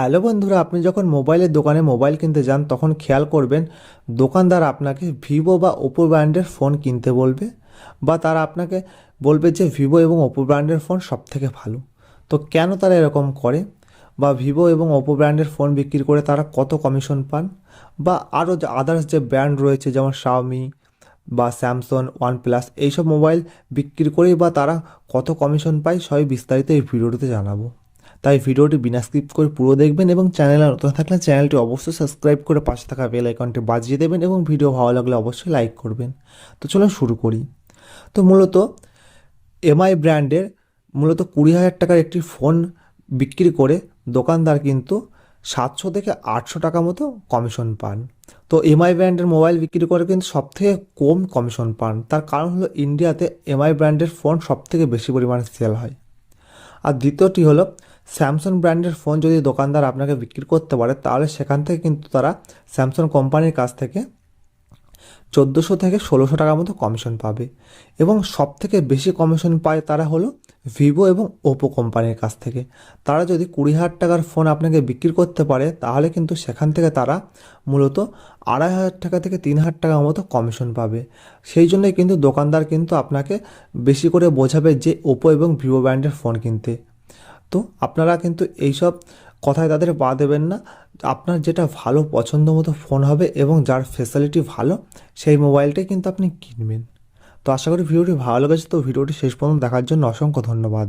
Hello বন্ধুরা, আপনি যখন মোবাইলের দোকানে মোবাইল কিনতে যান, তখন খেয়াল করবেন দোকানদার আপনাকে ভিভো বা ওপো ব্র্যান্ডের ফোন কিনতে বলবে বা তারা আপনাকে বলবে যে ভিভো এবং ওপো ব্র্যান্ডের ফোন সব থেকে ভালো। তো কেন তারা এরকম করে বা ভিভো এবং ওপো ব্র্যান্ডের ফোন বিক্রি করে তারা কত কমিশন পান বা আরও যে আদার্স যে ব্র্যান্ড রয়েছে, যেমন শাওমি বা স্যামসং ওয়ানপ্লাস এইসব মোবাইল বিক্রি করেই বা তারা কত কমিশন পায়, সবই বিস্তারিত এই ভিডিওটিতে জানাব। তাই ভিডিওটি বিনা স্কিপ করে পুরো দেখবেন এবং চ্যানেলে নতুন থাকলে চ্যানেলটি অবশ্যই সাবস্ক্রাইব করে পাশে থাকা বেল আইকনটি বাজিয়ে দেবেন এবং ভিডিও ভালো লাগলে অবশ্যই লাইক করবেন। তো চলুন শুরু করি। তো মূলত এমআই ব্র্যান্ডের মূলত কুড়ি হাজার টাকার একটি ফোন বিক্রি করে দোকানদার কিন্তু সাতশো থেকে আটশো টাকা মতো কমিশন পান। তো এমআই ব্র্যান্ডের মোবাইল বিক্রি করে কিন্তু সবথেকে কম কমিশন পান। তার কারণ হলো ইন্ডিয়াতে এমআই ব্র্যান্ডের ফোন সবথেকে বেশি পরিমাণে সেল হয়। আর দ্বিতীয়টি হলো স্যামসাং ব্র্যান্ডের ফোন যদি দোকানদার আপনাকে বিক্রি করতে পারে, তাহলে সেখান থেকে কিন্তু তারা স্যামসাং কোম্পানির কাছ থেকে চোদ্দোশো থেকে ষোলোশো টাকার মতো কমিশন পাবে। এবং সব থেকে বেশি কমিশন পায় তারা হলো ভিভো এবং ওপো কোম্পানির কাছ থেকে। তারা যদি কুড়ি হাজার টাকার ফোন আপনাকে বিক্রি করতে পারে, তাহলে কিন্তু সেখান থেকে তারা মূলত আড়াই হাজার টাকা থেকে তিন হাজার টাকার মতো কমিশন পাবে। সেই জন্যই কিন্তু দোকানদার কিন্তু আপনাকে বেশি করে বোঝাবে যে ওপো এবং ভিভো ব্র্যান্ডের ফোন কিনতে। তো আপনারা কিন্তু এইসব কথায় তাদের পা দেবেন না। আপনার যেটা ভালো পছন্দ মতো ফোন হবে এবং যার ফেসিলিটি ভালো, সেই মোবাইলটাই কিন্তু আপনি কিনবেন। তো আশা করি ভিডিওটি ভালো লেগেছে। তো ভিডিওটি শেষ পর্যন্ত দেখার জন্য অসংখ্য ধন্যবাদ।